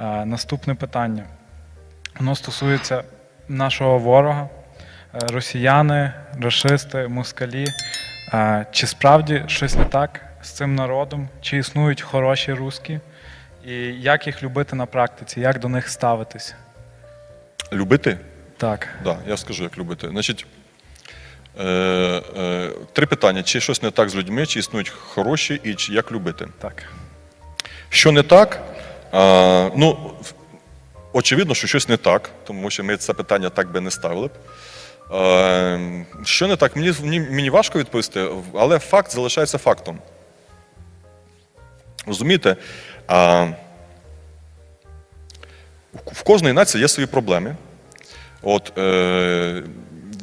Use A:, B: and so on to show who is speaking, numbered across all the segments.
A: Е, Наступне питання. Воно стосується нашого ворога, е, росіяни, рашисти, москалі. Е, Чи справді щось не так з цим народом? Чи існують хороші русські? І як їх любити на практиці? Як до них ставитись?
B: Любити?
A: Так.
B: Так, да, я скажу, як любити. Значить, е, е, три питання: чи щось не так з людьми, чи існують хороші, і чи як любити.
A: Так.
B: Що не так? А, ну, очевидно, що щось не так, тому що ми це питання так би не ставили. Е, що не так? Мені, мені, важко відповісти, але факт залишається фактом. Розумієте? А, в кожної нації є свої проблеми. От е,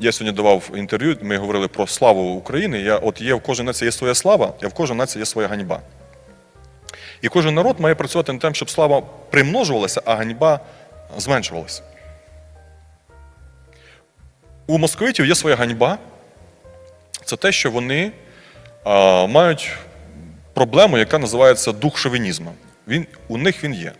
B: я сьогодні давав інтерв'ю, ми говорили про славу України. Я, от є в кожній нації є своя слава, а в кожній нації є своя ганьба. І кожен народ має працювати над тим, щоб слава примножувалася, а ганьба зменшувалася. У московитів є своя ганьба. Це те, що вони а, мають проблему, яка називається дух шовінізму. Він, у них він є.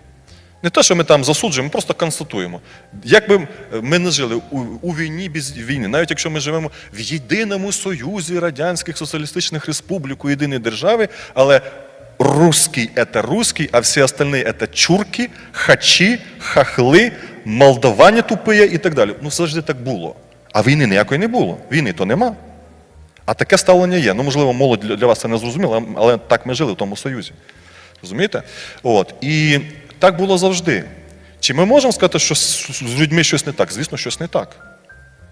B: Не те, що ми там засуджуємо, ми просто констатуємо. Як би ми не жили у, у війні без війни, навіть якщо ми живемо в єдиному союзі Радянських Соціалістичних Республік, у єдиній державі, але русський це русський, а всі остальні це чурки, хачі, хахли, молдавані тупиє і так далі. Ну, завжди так було. А війни ніякої не було. Війни то нема. А таке ставлення є. Ну, можливо, молодь для вас це не зрозуміло, але так ми жили в тому Союзі. Розумієте? От. І так було завжди. Чи ми можемо сказати, що з людьми щось не так? Звісно, щось не так.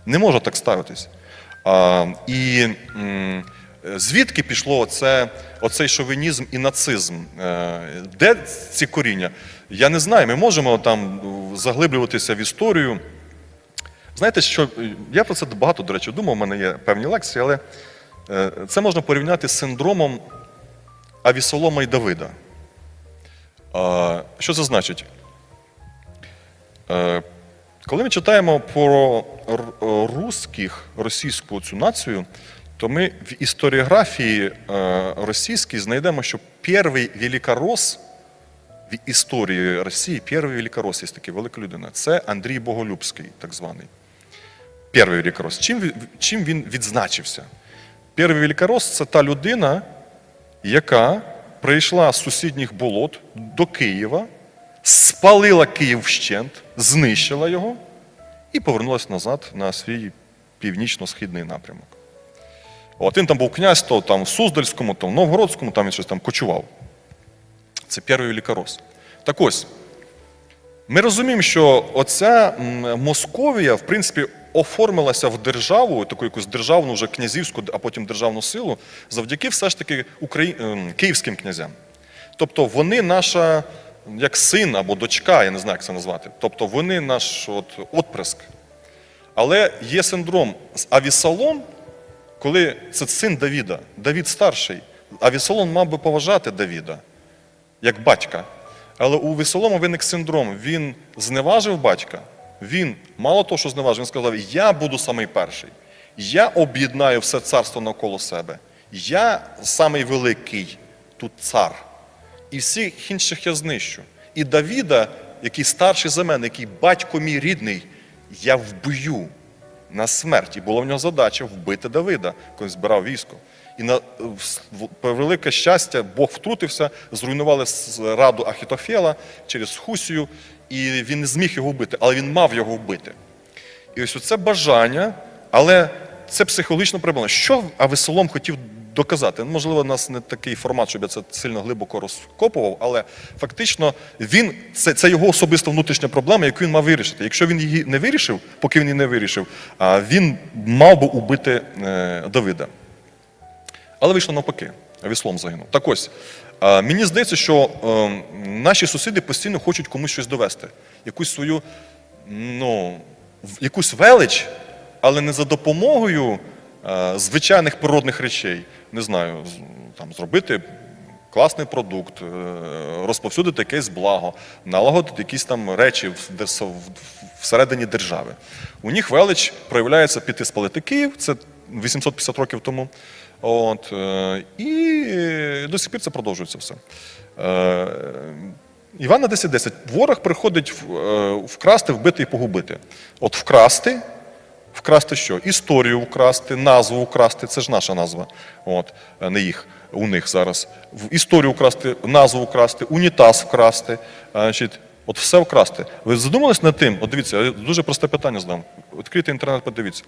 B: Не може так ставитись. А, і звідки пішло оце, оцей шовінізм і нацизм? Е, Де ці коріння? Я не знаю. Ми можемо там е, заглиблюватися в історію. Знаєте, що я про це багато, до речі, думав, у мене є певні лекції, але е, це можна порівняти з синдромом Авісолома і Давида. Що це значить? Е, Коли ми читаємо про е, русських, російську цю націю, то ми в історіографії е, російській знайдемо, що перший великорос в історії Росії, перший великорос є такий велика людина. Це Андрій Боголюбський, так званий. Перший великорос. Чим, чим він відзначився? Перший великорос це та людина, яка прийшла з сусідніх болот до Києва, спалила Київ вщент, знищила його і повернулася назад на свій північно-східний напрямок. Він там був князь, то там в Суздальському, то в Новгородському, там він щось там кочував. Це перший великорос. Так ось, ми розуміємо, що оця Московія, в принципі, оформилася в державу, таку якусь державну вже князівську, а потім державну силу, завдяки все ж таки Украї... ем, київським князям. Тобто вони наша, як син або дочка, я не знаю, як це назвати. Тобто вони наш от, отприск. Але є синдром з Авісалом, коли це син Давіда, Давід старший. Авісалом мав би поважати Давіда як батька. Але у Весолома виник синдром. Він зневажив батька. Він, мало того, що зневажив, він сказав: Я буду самий перший. Я об'єднаю все царство навколо себе. Я самий великий тут цар. І всіх інших я знищу. І Давіда, який старший за мене, який батько мій рідний, я вб'ю на смерть. І була в нього задача вбити Давида, коли збирав військо. І на велике щастя, Бог втрутився, зруйнували раду Ахітофела через Хусію, і він не зміг його вбити, але він мав його вбити. І ось це бажання, але це психологічна проблема. Що Авесолом хотів доказати? Ну, Можливо, у нас не такий формат, щоб я це сильно глибоко розкопував, але фактично він це, це його особиста внутрішня проблема, яку він мав вирішити. Якщо він її не вирішив, поки він її не вирішив, він мав би убити е, Давида. Але вийшло навпаки. Віслом загинув. Так ось, мені здається, що е, наші сусіди постійно хочуть комусь щось довести, якусь свою, ну, якусь велич, але не за допомогою звичайних природних речей. Не знаю, там, зробити класний продукт, е, розповсюдити якесь благо, налагодити якісь там речі всередині держави. У них велич проявляється піти спалити Київ, це 850 років тому. От, е, і до сих пір це продовжується все. Е, Івана 10.10. Ворог приходить е, вкрасти, вбити і погубити. От вкрасти, вкрасти що? Історію вкрасти, назву вкрасти, це ж наша назва. От, е, не їх, у них зараз. Історію вкрасти, назву вкрасти, унітаз вкрасти. е, Значить, от все вкрасти. Ви задумались над тим? От дивіться, я дуже просте питання задам. Відкрийте інтернет, подивіться.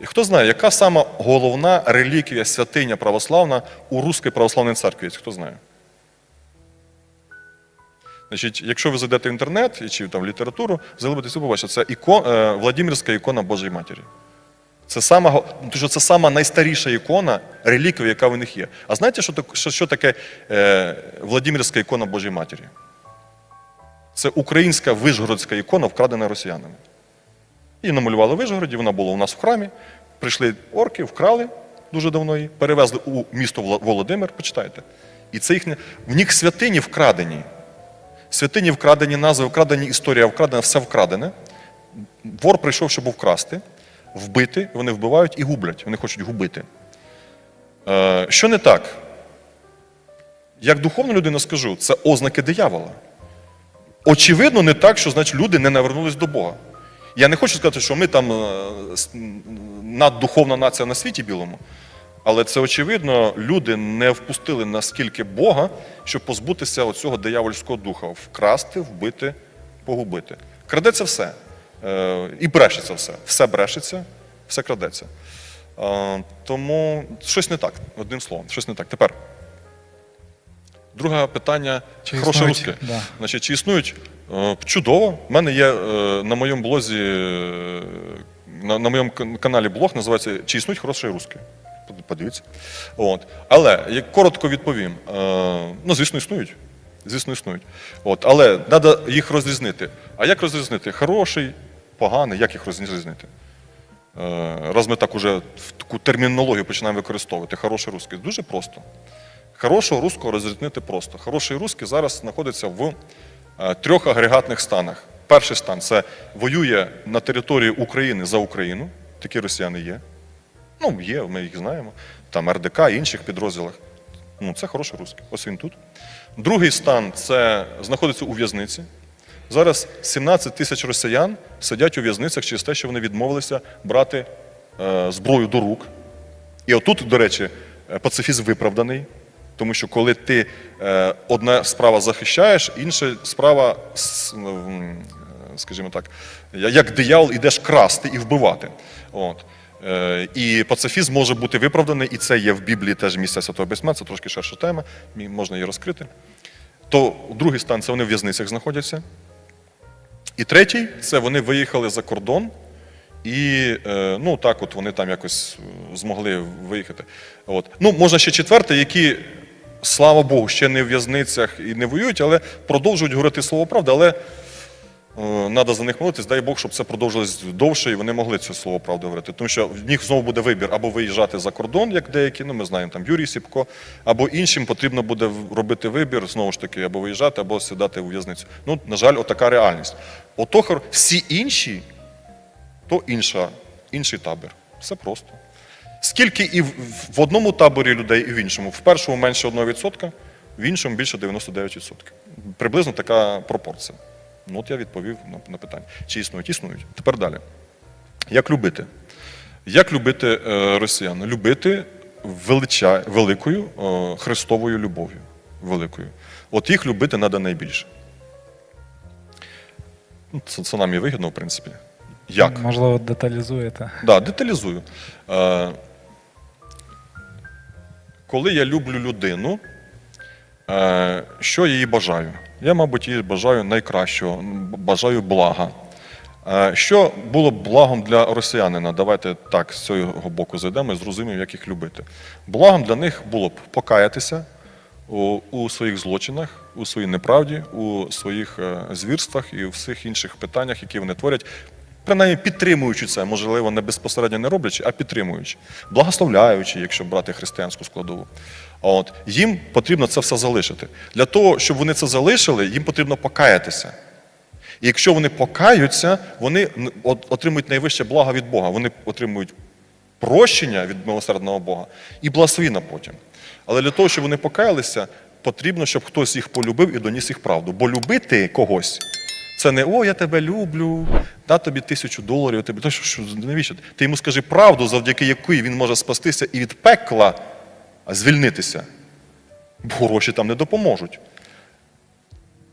B: І хто знає, яка сама головна реліквія, святиня православна у Руській православній церкві? Хто знає? Значить, якщо ви зайдете в інтернет чи там в літературу, заглибитесь, ви побачите, це ікон, е, Владимирська ікона Божої Матері. Це сама, тому що це сама найстаріша ікона, реліквія, яка в них є. А знаєте, що, що, що таке е, Владимирська ікона Божої Матері? Це українська вишгородська ікона, вкрадена росіянами. Її намалювали в Вишгороді, вона була у нас в храмі. Прийшли орки, вкрали дуже давно її, перевезли у місто Володимир, почитайте. І це їхня. В них святині вкрадені. Святині вкрадені, назви вкрадені, історія вкрадена, все вкрадене. Вор прийшов, щоб вкрасти, вбити, вони вбивають і гублять. Вони хочуть губити. Е, що не так? Як духовна людина скажу, це ознаки диявола. Очевидно, не так, що значить люди не навернулись до Бога. Я не хочу сказати, що ми там е, наддуховна нація на світі білому, але це очевидно, люди не впустили наскільки Бога, щоб позбутися оцього диявольського духа вкрасти, вбити, погубити. Крадеться все. Е, І брешеться все. Все брешеться, все крадеться. Е, Тому щось не так, одним словом, щось не так. Тепер. Друге питання
A: Чи
B: хороше
A: існують?
B: русське.
A: Да.
B: Значить, чи існують? Е, Чудово. У мене є на моєму блозі, на, на моєму каналі блог називається Чи існують хороші русські? Под- Подивіться. От. Але як коротко відповім: е, ну, звісно, існують. Звісно, існують. От. Але треба їх розрізнити. А як розрізнити? Хороший, поганий, як їх розрізнити? Е, Раз ми так уже в таку термінологію починаємо використовувати, хороший русський, дуже просто. Хорошого руського розрізнити просто. Хороший русський зараз знаходиться в е, трьох агрегатних станах. Перший стан це воює на території України за Україну. Такі росіяни є. Ну, є, ми їх знаємо. Там РДК інших підрозділах. Ну, це хороший русський. Ось він тут. Другий стан це знаходиться у в'язниці. Зараз 17 тисяч росіян сидять у в'язницях через те, що вони відмовилися брати е, зброю до рук. І отут, до речі, е, пацифізм виправданий, тому що коли ти е, одна справа захищаєш, інша справа, скажімо так, як диявол ідеш красти і вбивати. От. Е, І пацифізм може бути виправданий, і це є в Біблії теж місця Святого Письма, це трошки ширша тема, можна її розкрити. То другий стан це вони в в'язницях знаходяться. І третій це вони виїхали за кордон, і е, ну так, от вони там якось е, змогли виїхати. От. Ну, можна ще четвертий, які, слава Богу, ще не в в'язницях і не воюють, але продовжують говорити слово правди, але треба за них молитись, дай Бог, щоб це продовжилось довше, і вони могли це слово правди говорити. Тому що в них знову буде вибір або виїжджати за кордон, як деякі, ну ми знаємо там Юрій Сіпко, або іншим потрібно буде робити вибір, знову ж таки, або виїжджати, або сідати у в'язницю. Ну, на жаль, отака реальність. Ото хор- всі інші то інша, інший табір. Все просто. Скільки і в одному таборі людей, і в іншому. В першому менше 1%, в іншому більше 99%. Приблизно така пропорція. Ну, от я відповів на, на питання. Чи існують? Існують. Тепер далі. Як любити? Як любити е, росіян? Любити велича, великою е, Христовою любов'ю. Великою. От їх любити треба найбільше. Ну, Це, це нам і вигідно, в принципі. Як?
A: Можливо, деталізуєте.
B: Да, деталізую. Е, коли я люблю людину, е, що я їй бажаю? Я, мабуть, їй бажаю найкращого, бажаю блага. Е, що було б благом для росіянина? Давайте так з цього боку зайдемо і зрозуміємо, як їх любити. Благом для них було б покаятися у, у своїх злочинах, у своїй неправді, у своїх е, звірствах і у всіх інших питаннях, які вони творять, принаймні підтримуючи це, можливо, не безпосередньо не роблячи, а підтримуючи, благословляючи, якщо брати християнську складову. От їм потрібно це все залишити. Для того, щоб вони це залишили, їм потрібно покаятися. І якщо вони покаються, вони отримують найвище благо від Бога. Вони отримують прощення від милосердного Бога і благословіння потім. Але для того, щоб вони покаялися, потрібно, щоб хтось їх полюбив і доніс їх правду. Бо любити когось це не о, я тебе люблю, да тобі тисячу доларів, тобі то що, що навіщо? Ти йому скажи правду, завдяки якій він може спастися і від пекла звільнитися. Бо гроші там не допоможуть.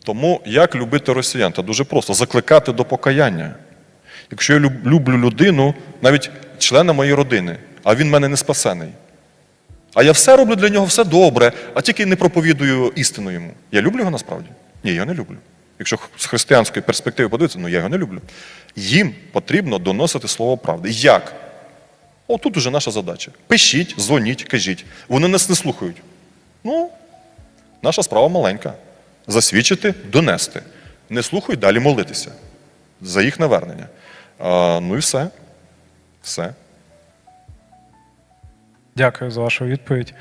B: Тому як любити росіян? Та дуже просто закликати до покаяння. Якщо я люблю людину, навіть члена моєї родини, а він в мене не спасений. А я все роблю для нього все добре, а тільки не проповідую істину йому. Я люблю його насправді? Ні, я не люблю. Якщо з християнської перспективи подивитися, ну я його не люблю. Їм потрібно доносити слово правди. Як? Отут уже наша задача. Пишіть, дзвоніть, кажіть. Вони нас не слухають. Ну, наша справа маленька. Засвідчити, донести. Не слухають, далі молитися за їх навернення. А, ну і все. Все.
A: Дякую за вашу відповідь.